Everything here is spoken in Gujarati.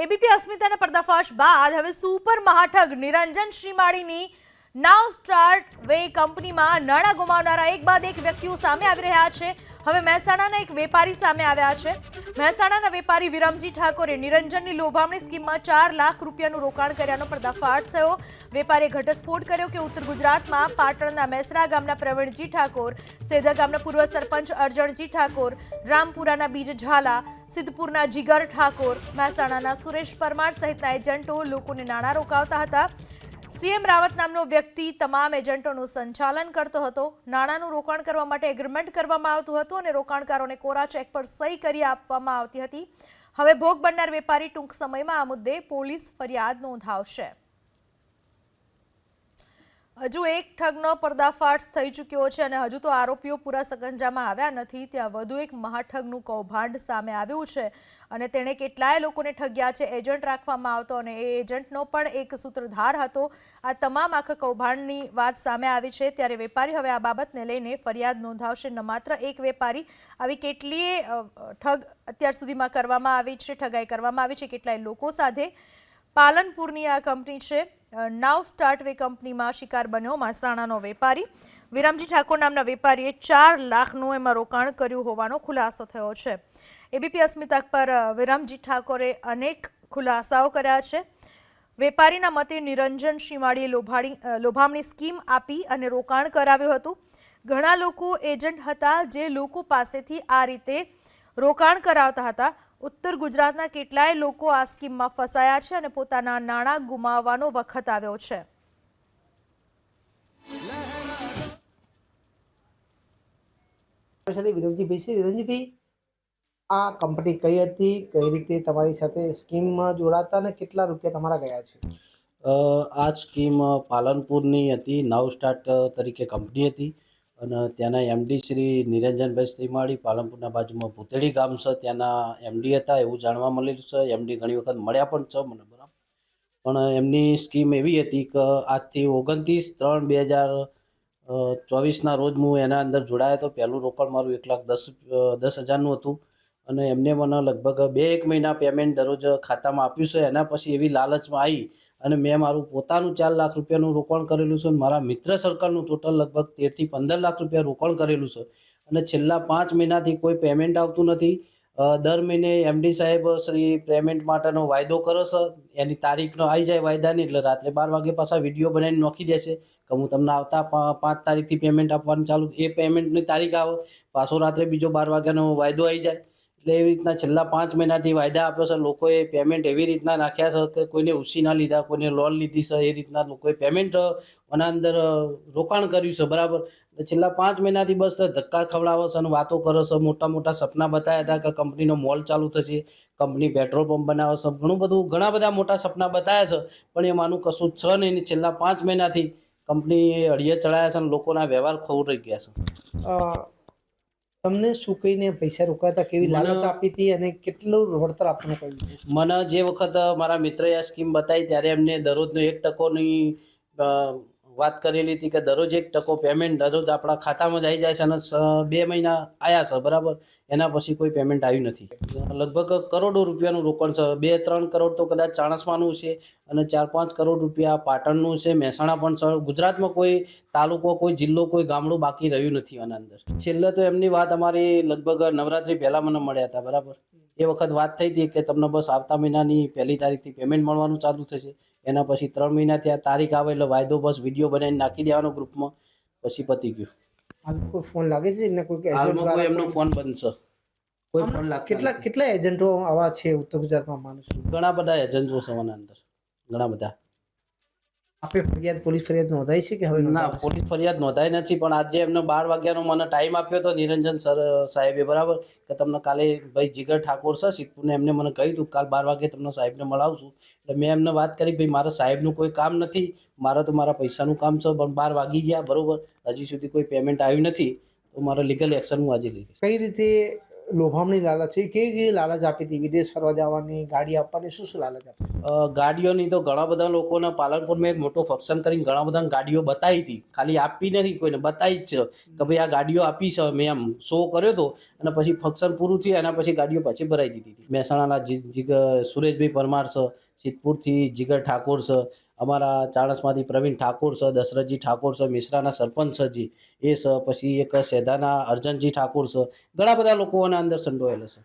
એબીપી અસ્મિતાના પર્દાફાશ બાદ હવે સુપર મહાઠગ નિરંજન શ્રીમાળીની નાવ સ્ટાર્ટ વે કંપનીમાં નાણાં ગુમાવનારા એક બાદ એક વ્યક્તિઓ સામે આવી રહ્યા છે. હવે મહેસાણાના એક વેપારી સામે આવ્યા છે. મહેસાણાના વેપારી વિરમજી ઠાકોરે નિરંજનની લોભામણી સ્કીમમાં ચાર લાખ રૂપિયાનું રોકાણ કર્યાનો પર્દાફાશ થયો. વેપારીએ ઘટસ્ફોટ કર્યો કે ઉત્તર ગુજરાતમાં પાટણના મેસરા ગામના પ્રવીણજી ઠાકોર, સેધા ગામના પૂર્વ સરપંચ અરજણજી ઠાકોર, રામપુરાના બીજ ઝાલા, સિદ્ધપુરના જીગર ઠાકોર, મહેસાણાના સુરેશ પરમાર સહિતના એજન્ટો લોકોને નાણાં રોકાવતા હતા. સીએમ રાવત નામનો વ્યક્તિ તમામ એજન્ટોનું સંચાલન કરતો હતો. નાણાંનું રોકાણ કરવા માટે એગ્રીમેન્ટ કરવામાં આવતું હતું અને રોકાણકારોને કોરા ચેક પર સહી કરી આપવામાં આવતી હતી. હવે ભોગ બનનાર વેપારી ટૂંક સમયમાં આ મુદ્દે પોલીસ ફરિયાદ નોંધાવશે. હજુ એક ઠગનો પર્દાફાશ થઈ ચૂક્યો છે અને હજુ તો આરોપીઓ પૂરા સગંજામાં આવ્યા નથી. ત્યાં વધુ એક મહાઠગનું કૌભાંડ સામે આવ્યું છે અને તેણે કેટલાય લોકોને ઠગ્યા છે. એજન્ટ રાખવામાં આવતો અને એ એજન્ટનો પણ એક સૂત્રધાર હતો. આ તમામ આખા કૌભાંડની વાત સામે આવી છે. ત્યારે વેપારી હવે આ બાબતને લઈને ફરિયાદ નોંધાવશે. ન માત્ર એક વેપારી, આવી કેટલીય ઠગ અત્યાર સુધીમાં કરવામાં આવી છે, ઠગાઈ કરવામાં આવી છે. કેટલાય લોકો સાથે પાલનપુરની આ કંપની છે. નાવ સ્ટાર્ટ વે કંપનીમાં શિકાર બન્યો મહેસાણાનો વેપારી. વિરમજી ઠાકોર નામના વેપારીએ ચાર લાખનું એમાં રોકાણ કર્યું હોવાનો ખુલાસો થયો છે. એબીપી અસ્મિતા પર વિરામજી વિરમજી ઠાકોરે અનેક ખુલાસાઓ કર્યા છે. વેપારીના મતે નિરંજન શિમાળીએ લોભાણી લોભામણી સ્કીમ આપી અને રોકાણ કરાવ્યું હતું. ઘણા લોકો એજન્ટ હતા જે લોકો પાસેથી આ રીતે રોકાણ કરાવતા હતા. ઉત્તર ગુજરાતના કેટલાય લોકો આ સ્કીમમાં ફસાયા છે અને પોતાના નાણાં ગુમાવવાનો વખત આવ્યો છે. સાથે વિરમજીભાઈ છે. વિરમજીભાઈ આ કંપની કઈ હતી? કઈ રીતે તમારી સાથે સ્કીમમાં જોડાતા અને કેટલા રૂપિયા તમારા ગયા છે? આ સ્કીમ પાલનપુરની હતી નવ સ્ટાર્ટ તરીકે કંપની હતી. અને ત્યાંના એમડી શ્રી નિરંજનભાઈ શ્રીમાળી પાલનપુરના બાજુમાં ભૂતેડી ગામ છે. ત્યાંના એમડી હતા એવું જાણવા મળેલું છે. એમડી ઘણી વખત મળ્યા પણ છે મને બરાબર. પણ એમની સ્કીમ એવી હતી કે આજથી ઓગણત્રીસ ત્રણ બે હજાર ચોવીસના રોજ હું એના અંદર જોડાયો હતો પહેલું રોકડ મારું એક લાખ દસ દસ હજારનું હતું. અને એમને મને લગભગ બે એક મહિના પેમેન્ટ દરરોજ ખાતામાં આપ્યું છે. એના પછી એવી લાલચમાં આવી અને મેં મારું પોતાનું ચાર લાખ રૂપિયાનું રોકાણ કરેલું છે અને મારા મિત્ર સર્કલનું ટોટલ લગભગ તેરથી પંદર લાખ રૂપિયા રોકાણ કરેલું છે. અને છેલ્લા પાંચ મહિનાથી કોઈ પેમેન્ટ આવતું નથી. દર મહિને એમડી સાહેબ શ્રી પેમેન્ટ માટેનો વાયદો કરે છે. એની તારીખનો આવી જાય વાયદાની એટલે રાત્રે બાર વાગે પાછા વીડિયો બનાવીને નોખી દેશે કે હું તમને આવતા પાંચ તારીખથી પેમેન્ટ આપવાનું ચાલુ, એ પેમેન્ટની તારીખ આવે. પાછો રાત્રે બીજો બાર વાગ્યાનો વાયદો આવી જાય. એટલે એવી રીતના છેલ્લા પાંચ મહિનાથી વાયદા આપ્યો છે. લોકોએ પેમેન્ટ એવી રીતના નાખ્યા છે કે કોઈને ઉછીના લીધા, કોઈને લોન લીધી છે. એ રીતના લોકોએ પેમેન્ટ એના અંદર રોકાણ કર્યું છે. બરાબર? છેલ્લા પાંચ મહિનાથી બસ ધક્કા ખવડાવો છે અને વાતો કરો છો. મોટા મોટા સપના બતાવ્યા હતા કે કંપનીનો મોલ ચાલુ થશે, કંપની પેટ્રોલ પંપ બનાવશે ઘણું બધું, ઘણા બધા મોટા સપના બતાવ્યા છે. પણ એમાંનું કશું છે નહીં. છેલ્લા પાંચ મહિનાથી કંપની અડીએ ચડાયા છે અને લોકોના વ્યવહાર ખોવાઈ ગયા છે. તમને શું કહીને પૈસા રોકાતા કેવી લાલચ આપી હતી અને કેટલું વળતર આપવાનું કહ્યું મને જે વખત મારા મિત્રએ આ સ્કીમ બતાવી ત્યારે એમને દરરોજનો એક ટકોની વાત કરેલી હતી કે દરરોજ એક ટકો પેમેન્ટ દરરોજ આપણા ખાતામાં જ આવી જાય છે અને બે મહિના આવ્યા છે, બરાબર? એના પછી કોઈ પેમેન્ટ આવ્યું નથી. લગભગ કરોડો રૂપિયાનું રોકાણ છે. બે, ત્રણ કરોડ તો કદાચ ચાણસમાનું છે અને ચાર, પાંચ કરોડ રૂપિયા પાટણનું છે, મહેસાણા પણ છે. ગુજરાતમાં કોઈ તાલુકો, કોઈ જિલ્લો, કોઈ ગામડું બાકી રહ્યું નથી આના અંદર. છેલ્લે તો એમની વાત અમારી લગભગ નવરાત્રી પહેલાં મને મળ્યા હતા, બરાબર? એ વખત વાત થઈ હતી કે તમને બસ આવતા મહિનાની પહેલી તારીખથી પેમેન્ટ મળવાનું ચાલુ થશે. એના પછી ત્રણ મહિનાથી આ તારીખ આવે એટલે વાયદો બસ વીડિયો બનાવીને નાખી દેવાનો ગ્રુપમાં પછી પતી ગયું. હાલ કોઈ ફોન લાગે છે ને કોઈ એજન્ટ દ્વારા એમનો ફોન બનશે કોઈ ફોન લાગે કેટલા કેટલા એજન્ટો આવા છે ઉત્તર ગુજરાતમાં માનું છું ઘણા બધા એજન્ટો છે મને અંદર. ઘણા બધા. આપે ફરિયાદ પોલીસ ફરિયાદ નોંધાઈ છે કે હવે ના પોલીસ ફરિયાદ નોંધાઈ નથી પણ આજે એમને બાર વાગ્યાનો મને ટાઈમ આપ્યો હતો નિરંજન સર સાહેબે બરાબર કે તમને કાલે ભાઈ જીગર ઠાકોર સર સિદ્ધપુરને એમને મને કહ્યું હતું કાલ બાર વાગે તમને સાહેબને મળાવશું. એટલે મેં એમને વાત કરી ભાઈ મારા સાહેબનું કોઈ કામ નથી મારે તો મારા પૈસાનું કામ છે પણ બાર વાગી ગયા બરાબર. હજી સુધી કોઈ પેમેન્ટ આવ્યું નથી તો મારે લીગલ એક્શન હું આજે લઈશ. કઈ રીતે લોભામણી લાલચ છે કેવી કેવી લાલચ આપી હતી? વિદેશ ફરવા જવાની ગાડી આપવાની શું શું લાલચ આપી? ગાડીઓની તો ઘણા બધા લોકોને પાલનપુરમાં એક મોટો ફંક્શન કરીને ઘણા બધા ગાડીઓ બતાવી હતી. ખાલી આપી નથી કોઈને બતાવી જ છે કે ભાઈ આ ગાડીઓ આપી છે મેં આમ શો કર્યો હતો અને પછી ફંક્શન પૂરું થયું, એના પછી ગાડીઓ પાછી ભરાઈ દીધી હતી. મહેસાણાના સુરેશભાઈ પરમાર છે, સિદ્ધપુરથી જીગર ઠાકોર છે અમારા ચાણસમાંથી પ્રવીણ ઠાકોર સર દશરથજી ઠાકોર સર મિશ્રાના સરપંચ સરજી એ સર પછી એક સેધાના અર્જનજી ઠાકોર સર ઘણા બધા લોકો અંદર સંડોયેલા છે